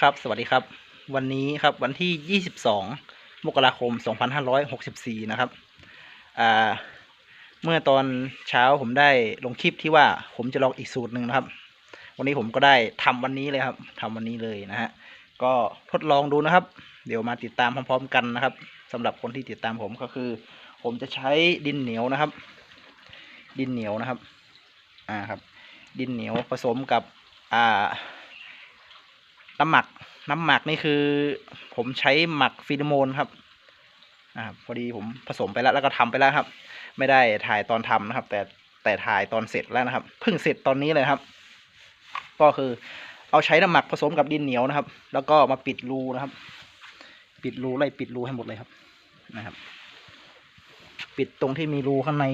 ครับ สวัสดีครับ วันนี้ครับวันที่ 22 มกราคม 2564 นะครับ อ่า เมื่อตอนเช้าผมได้ลงคลิปที่ว่าผมจะลองอีกสูตรหนึ่งนะครับ วันนี้ผมก็ได้ทำวันนี้เลยครับทำวันนี้เลยนะฮะ ก็ทดลองดูนะครับ เดี๋ยวมาติดตามพร้อมๆกันนะครับสำหรับคนที่ติดตามผมก็คือ ผมจะใช้ดินเหนียวนะครับ ดินเหนียวนะครับ อ่าครับ ดินเหนียวผสมกับ อ่า น้ำหมัก น้ำหมักนี่คือ ผมใช้หมักฟีโรโมนครับอ่าพอดีผมผสมไปแล้วแล้วก็ทำไปแล้วครับ ไม่ได้ถ่ายตอนทำนะครับ แต่แต่ถ่ายตอนเสร็จแล้วนะครับเพิ่งเสร็จตอนนี้เลยครับ ก็คือ เอาใช้น้ำหมักผสมกับดินเหนียวนะครับ แล้วก็มาปิดรูนะครับ ปิดรูไล่ปิดรูให้หมดเลยครับนะครับ ปิดตรงที่มีรูข้างใน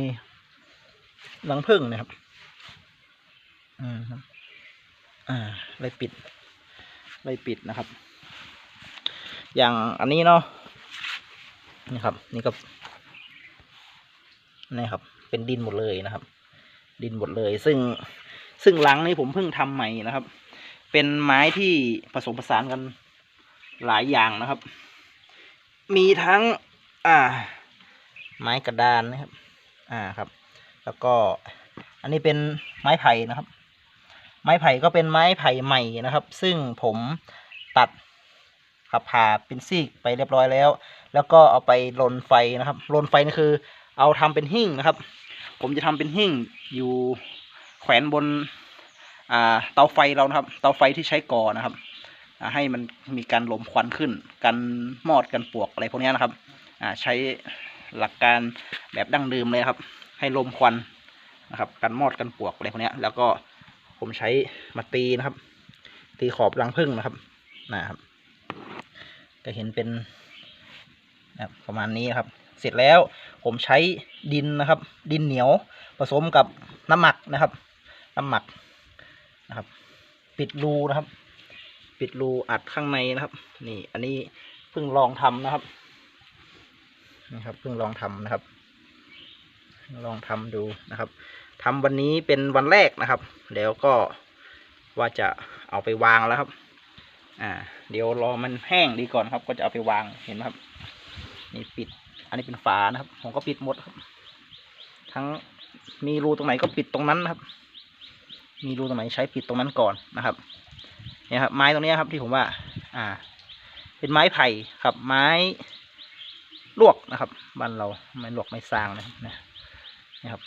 รังผึ้งนะครับ อืมครับ อ่าไล่ปิด ไล่ปิดนะครับ อย่างอันนี้เนาะนี่ครับ นี่ก็นี่ครับ เป็นดินหมดเลยนะครับ ดินหมดเลย ซึ่งซึ่งหลังนี้ผมเพิ่งทำใหม่นะครับ เป็นไม้ที่ผสมผสานกันหลายอย่างนะครับ มีทั้ง อ่า ไม้กระดานนะครับ อ่าครับ แล้วก็อันนี้เป็นไม้ไผ่นะครับ ไม้ไผ่ก็เป็นไม้ไผ่ใหม่นะครับ ซึ่งผมตัดขับผ่าเป็นซีกไปเรียบร้อยแล้ว แล้วก็เอาไปลนไฟนะครับลนไฟนี่คือ เอาทำเป็นหิ้งนะครับ ผมจะทำเป็นหิ้งอยู่แขวนบนเตาไฟเรานะครับ เตาไฟที่ใช้ก่อนะครับให้มันมีการลมควันขึ้น กันมอดกันปวกอะไรพวกนี้นะครับใช้หลักการแบบดั้งเดิมเลยครับ ให้ลมควันนะครับ กันมอดกันปวกอะไรพวกนี้แล้วก็ ผมใช้มาตีนะครับ ตีขอบรังผึ้งนะครับนะครับ ก็เห็นเป็นนะประมาณนี้นครับ เสร็จแล้วผมใช้ดินนะครับ ดินเหนียวผสมกับน้ำหมักนะครับ น้ำหมักนะครับ ปิดรูนะครับ ปิดรูอัดข้างในนะครับ นี่ อันนี้เพิ่งลองทำนะครับนี่ครับเพิ่งลองทำนะครับ ลองทำดูนะครับ ทำวันนี้เป็นวันแรกนะครับ แล้วก็ว่าจะเอาไปวางแล้วครับ อ่า เดี๋ยวรอมันแห้งดีก่อนครับ ก็จะเอาไปวางเห็นไหมครับ นี่ปิด อันนี้เป็นฝานะครับ ผมก็ปิดหมดครับ ทั้งมีรูตรงไหนก็ปิดตรงนั้นนะครับ มีรูตรงไหนใช้ปิดตรงนั้นก่อนนะครับ เนี่ยครับ ไม้ตรงนี้ครับที่ผมว่า อ่า เป็นไม้ไผ่ครับ ไม้ลวกนะครับ บ้านเราไม้ลวกไม้ซางนะครับนะนะครับ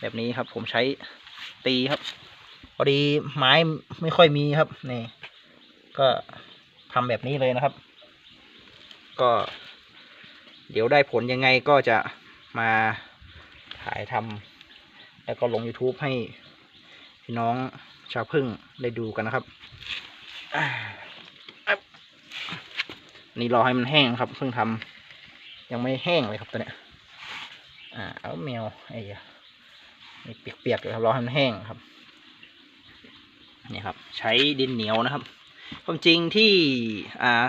แบบนี้ครับ ผมใช้ตีครับพอดีไม้ไม่ค่อยมีครับนี่ ก็ทำแบบนี้เลยนะครับ ก็ เดี๋ยวได้ผลยังไงก็จะมาถ่ายทำแล้วก็ลง YouTube ให้พี่น้องชาวพึ่งได้ดูกันนะครับนี่รอให้มันแห้งครับ เพิ่งทำยังไม่แห้งเลยครับตัวเนี้ยอ่าเอาแมวไอ้ นี่เปียกๆเลยครับรอให้มันแห้งครับนี่ครับ ใช้ดินเหนียวนะครับความจริงที่อ่า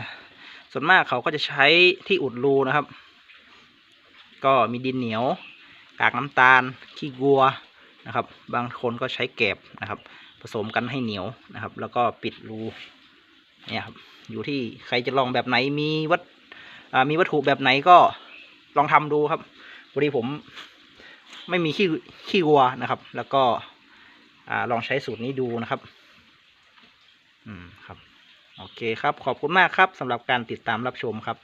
ส่วนมากเขาก็จะใช้ที่อุดรูนะครับ ก็มีดินเหนียว กากน้ำตาล ขี้วัวนะครับ บางคนก็ใช้แกบนะครับ ผสมกันให้เหนียวนะครับ แล้วก็ปิดรูเนี่ยครับอยู่ที่ใครจะลองแบบไหนมีวัตมีวัตถุแบบไหนก็ลองทำดูครับพอดีผม ไม่มีขี้ขี้วัวนะครับ แล้วก็อ่าลองใช้สูตรนี้ดูนะครับ อืมครับ โอเคครับ ขอบคุณมากครับสำหรับการติดตามรับชมครับ